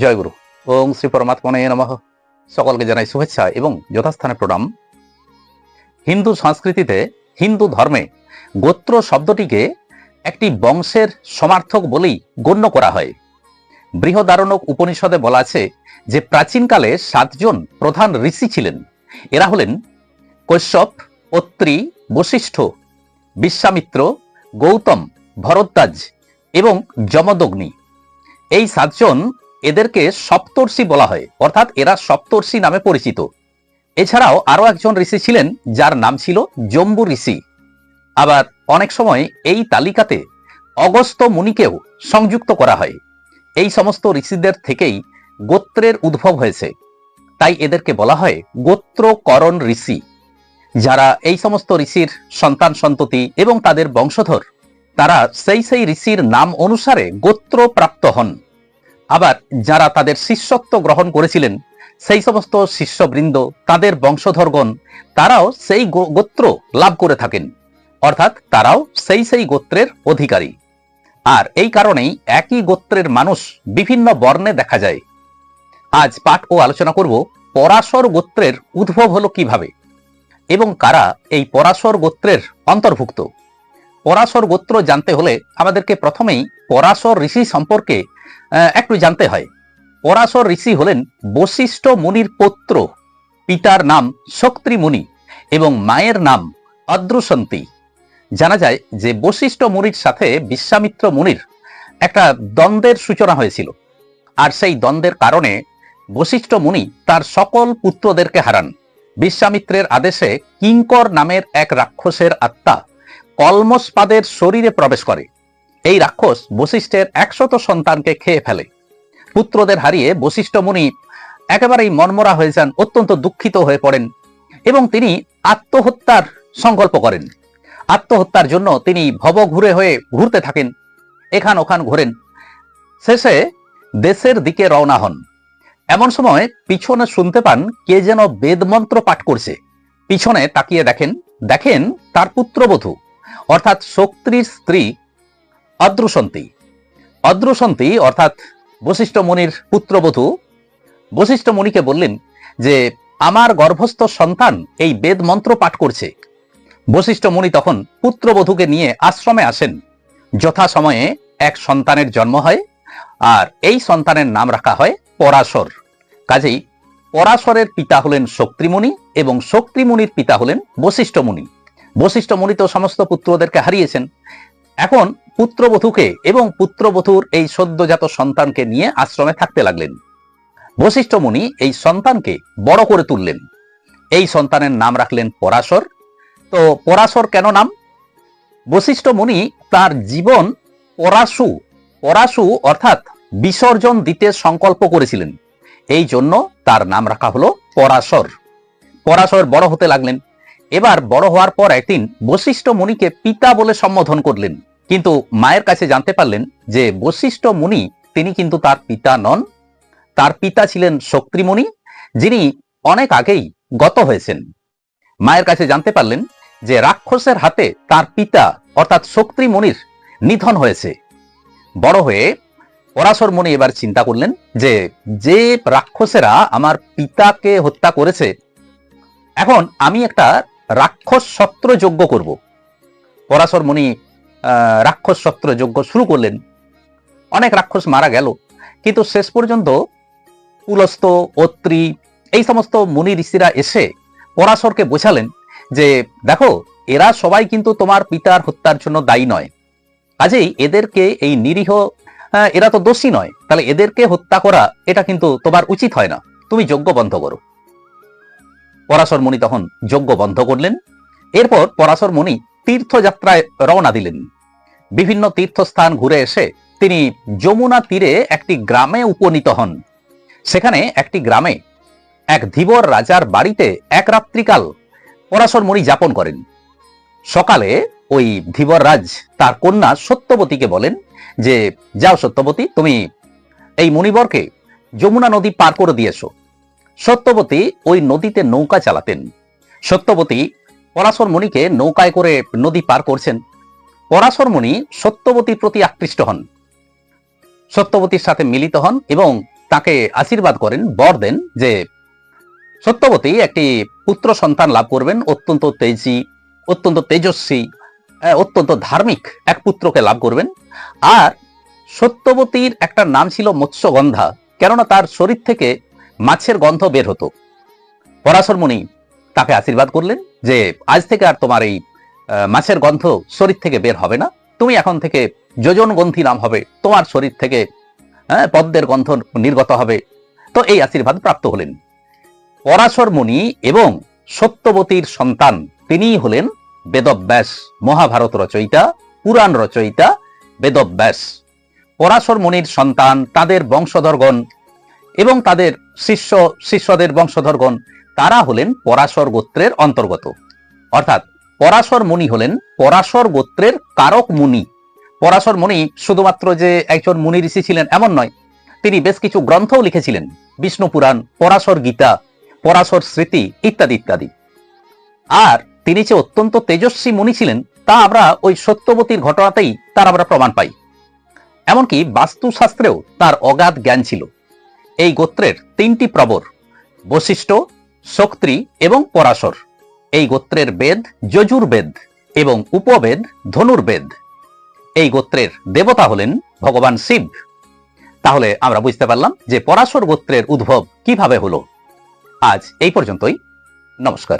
জয়গুরু ওং শ্রী পরমাত্মনে নমঃ। সকলকে জানাই শুভেচ্ছা এবং যথাস্থানে প্রণাম। হিন্দু সংস্কৃতিতে হিন্দু ধর্মে গোত্র শব্দটিকে একটি বংশের সমার্থক বলেই গণ্য করা হয়। বৃহদারণক উপনিষদে বলা আছে যে প্রাচীনকালে সাতজন প্রধান ঋষি ছিলেন। এরা হলেন কৈশ্যপ অত্রি, বশিষ্ঠ, বিশ্বামিত্র, গৌতম, ভরদ্বাজ এবং যমদগ্নি। এই সাতজন এদেরকে সপ্তর্ষি বলা হয়, অর্থাৎ এরা সপ্তর্ষি নামে পরিচিত। এছাড়াও আরও একজন ঋষি ছিলেন, যার নাম ছিল জম্বু ঋষি। আবার অনেক সময় এই তালিকাতে অগস্ত মুনিকেও সংযুক্ত করা হয়। এই সমস্ত ঋষিদের থেকেই গোত্রের উদ্ভব হয়েছে। তাই এদেরকে বলা হয় গোত্রকরণ ঋষি। যারা এই সমস্ত ঋষির সন্তান, সন্ততি এবং তাদের বংশধর, তারা সেই সেই ঋষির নাম অনুসারে গোত্র প্রাপ্ত হন। আবার যারা তাদের শিষ্যত্ব গ্রহণ করেছিলেন, সেই সমস্ত শিষ্যবৃন্দ, তাদের বংশধরগণ, তারাও সেই গোত্র লাভ করে থাকেন। অর্থাৎ তারাও সেই সেই গোত্রের অধিকারী। আর এই কারণেই একই গোত্রের মানুষ বিভিন্ন বর্ণে দেখা যায়। আজ পাঠ ও আলোচনা করব পরাশর গোত্রের উদ্ভব হলো কীভাবে, এবং কারা এই পরাশর গোত্রের অন্তর্ভুক্ত। পরাশর গোত্র জানতে হলে আমাদেরকে প্রথমেই পরাশর ঋষি সম্পর্কে একটু জানতে হয়। পরাশর ঋষি হলেন বশিষ্ঠ মুনির পুত্র। পিতার নাম শক্তি মুনি এবং মায়ের নাম অদ্রুসন্তী। জানা যায় যে বশিষ্ঠ মুনির সাথে বিশ্বামিত্র মুনির একটা দ্বন্দ্বের সূচনা হয়েছিল। আর সেই দ্বন্দ্বের কারণে বশিষ্ঠ মুনি তার সকল পুত্রদেরকে হারান। বিশ্বামিত্রের আদেশে কিঙ্কর নামের এক রাক্ষসের আত্মা কলমসপাদের শরীরে প্রবেশ করে। এই রাক্ষস বশিষ্ঠের একশত সন্তানকে খেয়ে ফেলে। পুত্রদের হারিয়ে বশিষ্ঠ মুনি একেবারেই মনমরা হয়ে যান, অত্যন্ত দুঃখিত হয়ে পড়েন এবং তিনি আত্মহত্যার সংকল্প করেন। আত্মহত্যার জন্য তিনি ভব ঘুরে হয়ে ঘুরতে থাকেন, এখান ওখান ঘোরেন। শেষে দেশের দিকে রওনা হন। এমন সময় পিছনে শুনতে পান কে যেন বেদমন্ত্র পাঠ করছে। পিছনে তাকিয়ে দেখেন দেখেন তার পুত্রবধূ, অর্থাৎ শক্তির স্ত্রী অদ্রুসন্তী। অদ্রুসন্তী অর্থাৎ বশিষ্ঠ মুনির পুত্রবধূ। বশিষ্ঠ মুনিকে বললেন যে, আমার গর্ভস্থ সন্তান এই বেদ মন্ত্র পাঠ করছে। বশিষ্ঠ মুনি তখন পুত্রবধূকে নিয়ে আশ্রমে আসেন। যথা সময়ে এক সন্তানের জন্ম হয় আর এই সন্তানের নাম রাখা হয় পরাশর। কাজেই পরাশরের পিতা হলেন শক্তিমুনি এবং শক্তিমুনির পিতা হলেন বশিষ্ঠ মুনি। বশিষ্ঠ মুনি তো সমস্ত পুত্রদেরকে হারিয়েছেন। এখন পুত্রবধূকে এবং পুত্রবধূর এই সদ্যজাত সন্তানকে নিয়ে আশ্রমে থাকতে লাগলেন। বশিষ্ঠ মুনি এই সন্তানকে বড় করে তুললেন। এই সন্তানের নাম রাখলেন পরাশর। তো পরাশর কেন নাম? বশিষ্ঠ মুনি তার জীবন পরাশু পরাশু অর্থাৎ বিসর্জন দিতে সংকল্প করেছিলেন। এই জন্য তার নাম রাখা হলো পরাশর। পরাশর বড় হতে লাগলেন। এবার বড় হওয়ার পর একদিন বশিষ্ঠ মুনিকে পিতা বলে সম্বোধন করলেন। কিন্তু মায়ের কাছে জানতে পারলেন যে বশিষ্ঠ মুনি, তিনি কিন্তু তার পিতা নন। তার পিতা ছিলেন শক্তিমুনি যিনি অনেক আগেই গত হয়েছেন। মায়ের কাছে জানতে পারলেন যে রাক্ষসের হাতে তার পিতা, অর্থাৎ শক্তি মুনির নিধন হয়েছে। বড় হয়ে পরাশর মুনি এবার চিন্তা করলেন যে যে রাক্ষসেরা আমার পিতাকে হত্যা করেছে, এখন আমি একটা রাক্ষস সত্র যজ্ঞ করব। পরাশর মুনি রাক্ষস সত্র যজ্ঞ শুরু করলেন। অনেক রাক্ষস মারা গেল। কিন্তু শেষ পর্যন্ত পুলস্ত অত্রি, এই সমস্ত মুনি ঋষিরা এসে পরাশরকে বোঝালেন যে, দেখো, এরা সবাই কিন্তু তোমার পিতার হত্যার জন্য দায়ী নয়। কাজেই এদেরকে এই নিরীহ এরা তো দোষী নয়। তাহলে এদেরকে হত্যা করা, এটা কিন্তু তোমার উচিত হয় না। তুমি যজ্ঞ বন্ধ করো। পরাশর মুনি তখন যজ্ঞ বন্ধ করলেন। এরপর পরাশর মুনি তীর্থযাত্রায় রওনা দিলেন। বিভিন্ন তীর্থস্থান ঘুরে এসে তিনি যমুনা তীরে একটি গ্রামে উপনীত হন। সেখানে একটি গ্রামে এক ধীবর রাজার বাড়িতে এক রাত্রিকাল পরাশর মুনি যাপন করেন। সকালে ওই ধীবর রাজ তার কন্যা সত্যবতীকে বলেন যে, যাও সত্যবতী, তুমি এই মুনিবরকে যমুনা নদী পার করে দিয়েছ সত্যবতী ওই নদীতে নৌকা চালাতেন। সত্যবতী পরাশর মুনিকে নৌকায় করে নদী পার করছেন। পরাশর মুনি সত্যবতীর প্রতি আকৃষ্ট হন। সত্যবতীর সাথে মিলিত হন এবং তাকে আশীর্বাদ করেন, বর দেন যে সত্যবতী একটি পুত্র সন্তান লাভ করবেন, অত্যন্ত তেজি, অত্যন্ত তেজস্বী অত্যন্ত ধার্মিক এক পুত্রকে লাভ করবেন। আর সত্যবতীর একটা নাম ছিল মৎস্যগন্ধা, কেননা তার শরীর থেকে মাছের গন্ধ বের হতো। পরাশর মুনি তাকে আশীর্বাদ করলেন যে আজ থেকে আর তোমার এই মাছের গন্ধ শরীর থেকে বের হবে না। তুমি এখন থেকে যোজন গন্ধি নাম হবে তোমার শরীর থেকে হ্যাঁ, পদ্মের গন্ধ নির্গত হবে। তো এই আশীর্বাদ প্রাপ্ত হলেন। পরাশর মুনি এবং সত্যবতীর সন্তান তিনিই হলেন বেদব্যাস মহাভারত রচয়িতা পুরাণ রচয়িতা বেদব্যাস। পরাশর মুনির সন্তান তাদের বংশধরগণ এবং তাদের শিষ্য শিষ্যদের বংশধরগণ তারা হলেন পরাশর গোত্রের অন্তর্গত। অর্থাৎ পরাশর মুনি হলেন পরাশর গোত্রের কারক মুনি। পরাশর মুনি শুধুমাত্র যে একজন মুনি ঋষি ছিলেন এমন নয়, তিনি বেশ কিছু গ্রন্থও লিখেছিলেন, বিষ্ণু পুরাণ, পরাশর গীতা, পরাশর স্মৃতি ইত্যাদি ইত্যাদি। আর তিনি যে অত্যন্ত তেজস্বী মুনি ছিলেন, তা আমরা ওই সত্যবতীর ঘটনাতেই তার আমরা প্রমাণ পাই। এমনকি বাস্তুশাস্ত্রেও তার অগাধ জ্ঞান ছিল। এই গোত্রের তিনটি প্রবর বশিষ্ঠ শক্তি এবং পরাশর। এই গোত্রের বেদ যজুর্বেদ এবং উপবেদ ধনুর্বেদ। এই গোত্রের দেবতা হলেন ভগবান শিব। তাহলে আমরা বুঝতে পারলাম যে পরাশর গোত্রের উদ্ভব কীভাবে হলো। আজ এই পর্যন্তই। নমস্কার।